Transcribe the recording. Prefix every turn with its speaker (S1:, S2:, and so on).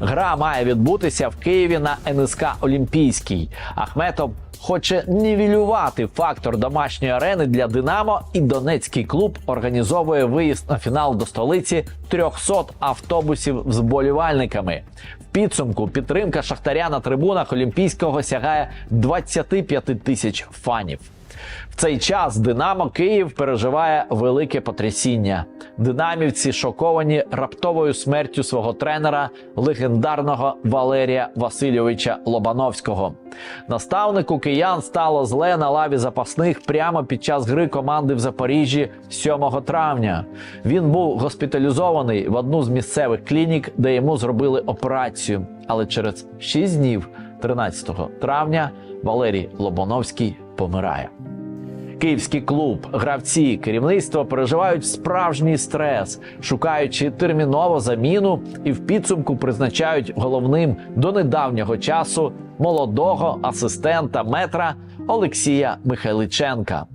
S1: Гра має відбутися в Києві на НСК Олімпійський. Ахметов хоче нівелювати фактор домашньої арени для Динамо, і Донецький клуб організовує виїзд на фінал до столиці 300 автобусів з вболівальниками. В підсумку підтримка шахтаря на трибунах Олімпійського сягає 25 тисяч фанів. В цей час Динамо Київ переживає велике потрясіння. Динамівці шоковані раптовою смертю свого тренера, легендарного Валерія Васильовича Лобановського. Наставнику киян стало зле на лаві запасних прямо під час гри команди в Запоріжжі 7 травня. Він був госпіталізований в одну з місцевих клінік, де йому зробили операцію. Але через 6 днів, 13 травня, Валерій Лобановський помирає. Київський клуб, гравці, керівництво переживають справжній стрес, шукаючи термінову заміну і в підсумку призначають головним до недавнього часу молодого асистента метра Олексія Михайличенка.